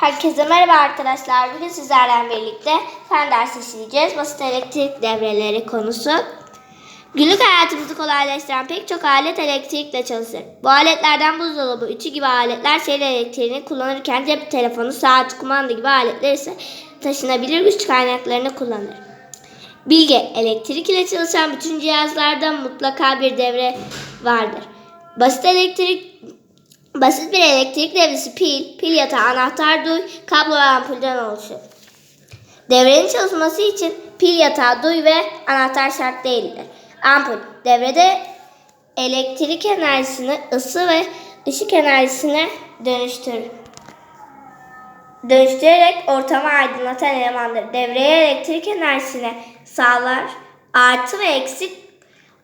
Herkese merhaba arkadaşlar. Bugün sizlerle birlikte fen dersi işleyeceğiz. Basit elektrik devreleri konusu. Günlük hayatımızı kolaylaştıran pek çok alet elektrikle çalışır. Bu aletlerden buzdolabı, ütü gibi aletler şehir elektriğini kullanırken cep telefonu, saat, kumanda gibi aletler ise taşınabilir güç kaynaklarını kullanır. Bilge, elektrik ile çalışan bütün cihazlarda mutlaka bir devre vardır. Basit elektrik Basit bir elektrik devresi pil, pil yatağı, anahtar duy, kablo ve ampulden oluşur. Devrenin çalışması için pil yatağı, duy ve anahtar şart değildir. Ampul, devrede elektrik enerjisini ısı ve ışık enerjisine dönüştürür. Dönüştürerek ortamı aydınlatan elemandır. Devreye elektrik enerjisini sağlar. Artı ve eksik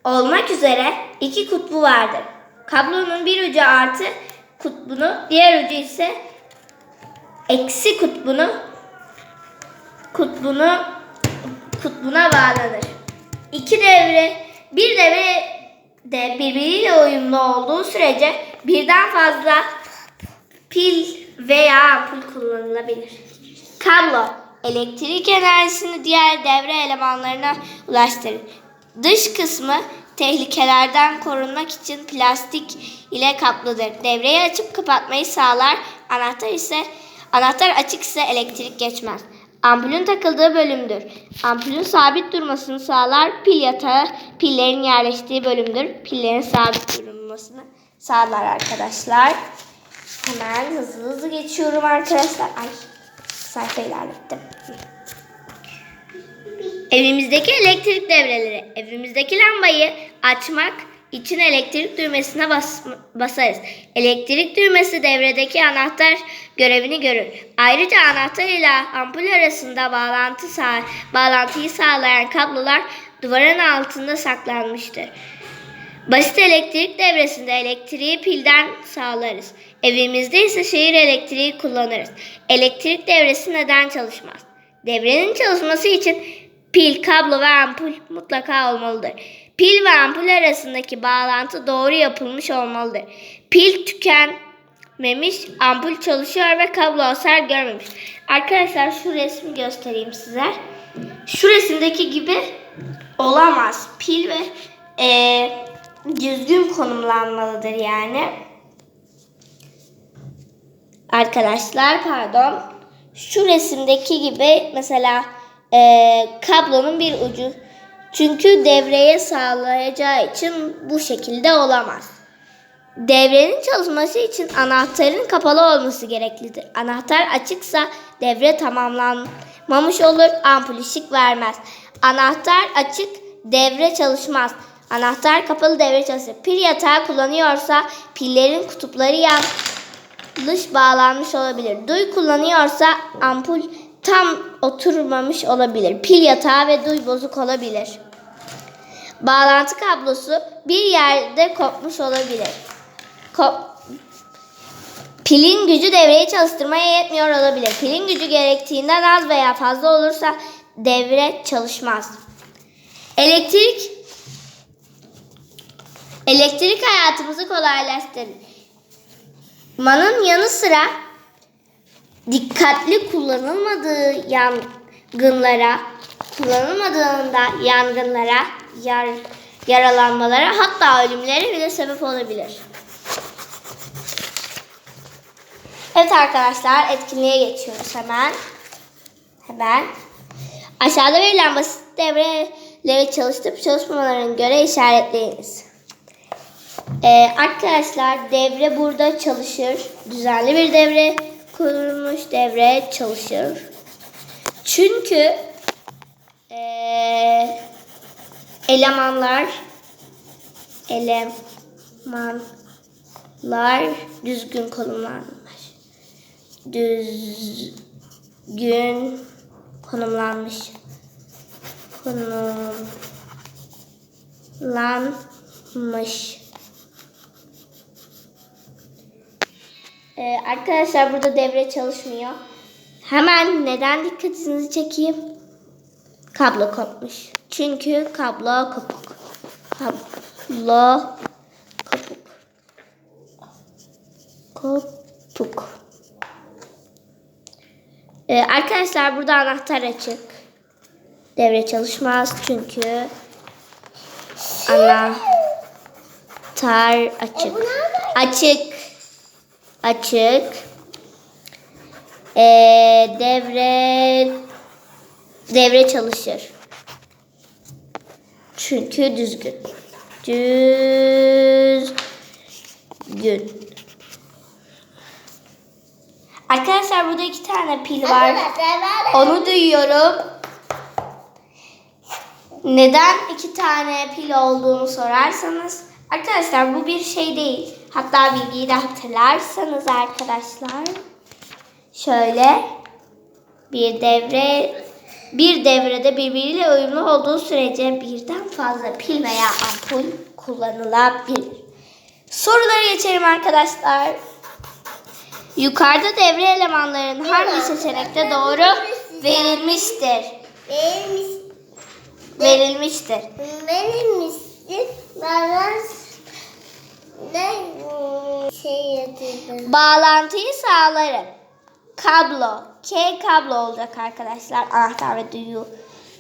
olmak üzere iki kutbu vardır. Kablonun bir ucu artı kutbunu, diğer ucu ise eksi kutbunu kutbunu kutbuna bağlanır. İki devre, bir devre de birbiriyle uyumlu olduğu sürece birden fazla pil veya ampul kullanılabilir. Kablo elektrik enerjisini diğer devre elemanlarına ulaştırır. Dış kısmı tehlikelerden korunmak için plastik ile kaplıdır. Devreyi açıp kapatmayı sağlar. Anahtar ise anahtar açık ise elektrik geçmez. Ampulün takıldığı bölümdür. Ampulün sabit durmasını sağlar. Pil yatağı pillerin yerleştiği bölümdür. Pillerin sabit durmasını sağlar arkadaşlar. Hemen hızlı hızlı geçiyorum arkadaşlar. Ay sayfa ilerlettim. Evimizdeki elektrik devreleri. Evimizdeki lambayı açmak için elektrik düğmesine bas, basarız. Elektrik düğmesi devredeki anahtar görevini görür. Ayrıca anahtar ile ampul arasında bağlantı sağ, bağlantıyı sağlayan kablolar duvarın altında saklanmıştır. Basit elektrik devresinde elektriği pilden sağlarız. Evimizde ise şehir elektriği kullanırız. Elektrik devresi neden çalışmaz? Devrenin çalışması için pil, kablo ve ampul mutlaka olmalıdır. Pil ve ampul arasındaki bağlantı doğru yapılmış olmalıdır. Pil tükenmemiş, ampul çalışıyor ve kablo hasar görmemiş. Arkadaşlar şu resmi göstereyim size. Şu resimdeki gibi olamaz. Pil ve e, düzgün konumlanmalıdır yani. Arkadaşlar pardon. Şu resimdeki gibi mesela e, kablonun bir ucu. Çünkü devreye sağlayacağı için bu şekilde olamaz. Devrenin çalışması için anahtarın kapalı olması gereklidir. Anahtar açıksa devre tamamlanmamış olur, ampul ışık vermez. Anahtar açık, devre çalışmaz. Anahtar kapalı devre çalışır. Pil yatağı kullanıyorsa pillerin kutupları yanlış bağlanmış olabilir. Duy kullanıyorsa ampul tam oturmamış olabilir. Pil yatağı ve duy bozuk olabilir. Bağlantı kablosu bir yerde kopmuş olabilir. Kop Pilin gücü devreyi çalıştırmaya yetmiyor olabilir. Pilin gücü gerektiğinden az veya fazla olursa devre çalışmaz. Elektrik Elektrik hayatımızı kolaylaştırır. Manın yanı sıra dikkatli kullanılmadığı yangınlara, kullanılmadığında yangınlara, yar, yaralanmalara hatta ölümlere bile sebep olabilir. Evet arkadaşlar etkinliğe geçiyoruz hemen. Hemen. Aşağıda verilen basit devreleri çalıştırıp çalışmamalarına göre işaretleyiniz. Ee, arkadaşlar devre burada çalışır. Düzenli bir devre kurulmuş devre çalışır. Çünkü ee, elemanlar elemanlar düzgün konumlanmış. Düzgün konumlanmış. Konumlanmış. Ee, arkadaşlar burada devre çalışmıyor. Hemen neden dikkatinizi çekeyim? Kablo kopmuş. Çünkü kablo kopuk. Kablo kopuk. Kopuk. Ee, arkadaşlar burada anahtar açık. Devre çalışmaz çünkü anahtar açık. Açık. Açık. Ee, devre devre çalışır. Çünkü düzgün. Düzgün. Arkadaşlar burada iki tane pil var. Onu duyuyorum. Neden iki tane pil olduğunu sorarsanız arkadaşlar bu bir şey değil. Hatta bilgiyi de hatırlarsanız arkadaşlar şöyle bir devre bir devrede birbiriyle uyumlu olduğu sürece birden fazla pil veya ampul kullanılabilir. Sorulara geçelim arkadaşlar. Yukarıda devre elemanlarının hangi seçenekte doğru verilmiştir? Benim Verilmiştir. benim misin? Ne şey yatırdım. Bağlantıyı sağlarım. Kablo. K kablo olacak arkadaşlar. Anahtar ve düğü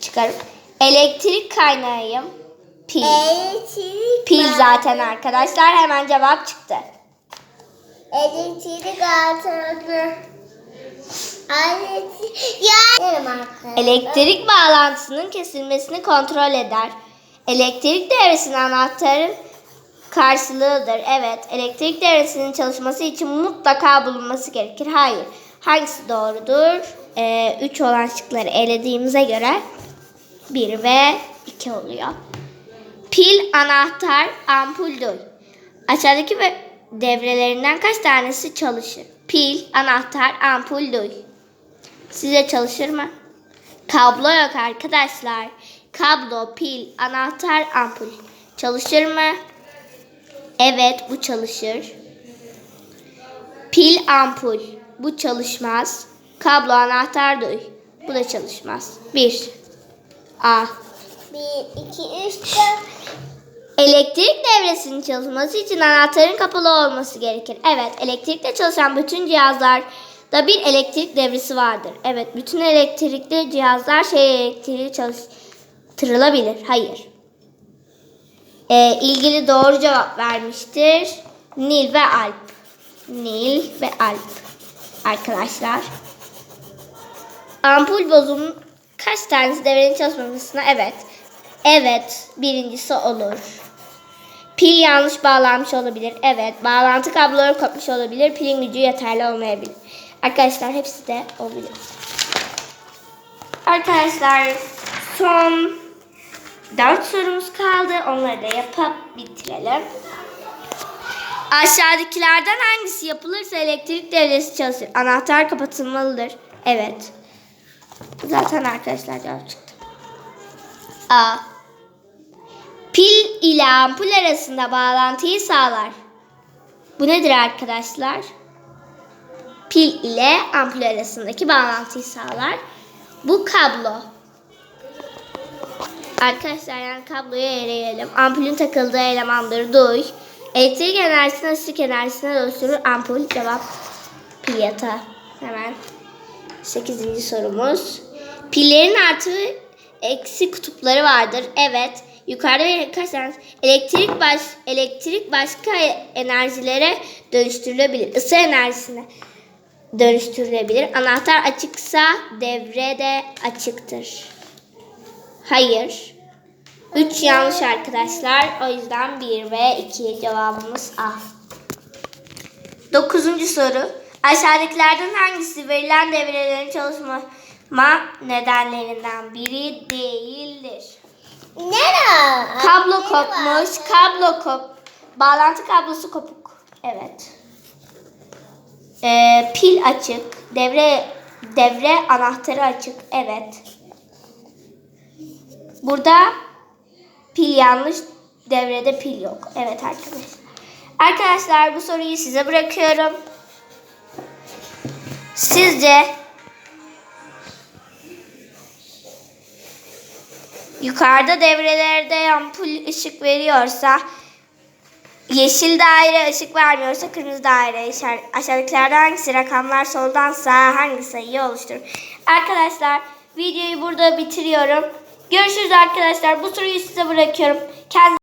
çıkarıp. Elektrik kaynağıyım. Pil. Elektrik Pil zaten arkadaşlar. Hemen cevap çıktı. Elektrik altını. Elektrik. Bağlantısının kesilmesini kontrol eder. Elektrik devresinin anahtarın karşılığıdır. Evet, elektrik devresinin çalışması için mutlaka bulunması gerekir. Hayır. Hangisi doğrudur? 3 olan şıkları elediğimize göre 1 ve 2 oluyor. Pil, anahtar, ampul duy. Aşağıdaki devrelerinden kaç tanesi çalışır? Pil, anahtar, ampul duy. Size çalışır mı? Kablo yok arkadaşlar. Kablo, pil, anahtar, ampul. Çalışır mı? Evet bu çalışır. Pil, ampul. Bu çalışmaz. Kablo, anahtar, duy. Bu da çalışmaz. 1. A. Bir, iki, üç, dört. Elektrik devresinin çalışması için anahtarın kapalı olması gerekir. Evet, elektrikle çalışan bütün cihazlarda bir elektrik devresi vardır. Evet, bütün elektrikli cihazlar şey elektriği çalıştırılabilir. Hayır. Ee, ilgili doğru cevap vermiştir. Nil ve Alp. Nil ve Alp. Arkadaşlar. Ampul bozumun kaç tanesi devrenin çalışmamasına? Evet. Evet. Birincisi olur. Pil yanlış bağlanmış olabilir. Evet. Bağlantı kabloları kopmuş olabilir. Pilin gücü yeterli olmayabilir. Arkadaşlar hepsi de olabilir. Arkadaşlar son 4 sorumuz kaldı. Onları da yapıp bitirelim. Aşağıdakilerden hangisi yapılırsa elektrik devresi çalışır? Anahtar kapatılmalıdır. Evet. Zaten arkadaşlar cevap çıktı. A. Pil ile ampul arasında bağlantıyı sağlar. Bu nedir arkadaşlar? Pil ile ampul arasındaki bağlantıyı sağlar. Bu kablo. Arkadaşlar yani kabloyu eleyelim. Ampulün takıldığı elemanları duy. Elektrik enerjisini ışık enerjisine dönüştürür. Ampul cevap pil yatağı. Hemen 8. sorumuz. Pillerin artı ve eksi kutupları vardır. Evet. Yukarıda tane elektrik baş elektrik başka enerjilere dönüştürülebilir. Isı enerjisine dönüştürülebilir. Anahtar açıksa devre de açıktır. Hayır. 3 yanlış arkadaşlar. O yüzden 1 ve 2 cevabımız A. Dokuzuncu soru. Aşağıdakilerden hangisi verilen devrelerin çalışma nedenlerinden biri değildir? Nere? Kablo kopmuş, kablo kop, bağlantı kablosu kopuk. Evet. Ee, pil açık, devre devre anahtarı açık. Evet. Burada pil yanlış, devrede pil yok. Evet arkadaşlar. Arkadaşlar bu soruyu size bırakıyorum. Sizce yukarıda devrelerde ampul ışık veriyorsa Yeşil daire ışık vermiyorsa kırmızı daire. Aşağıdakilerden hangisi rakamlar soldansa hangi sayıyı oluşturur? Arkadaşlar videoyu burada bitiriyorum. Görüşürüz arkadaşlar. Bu soruyu size bırakıyorum. Kendinize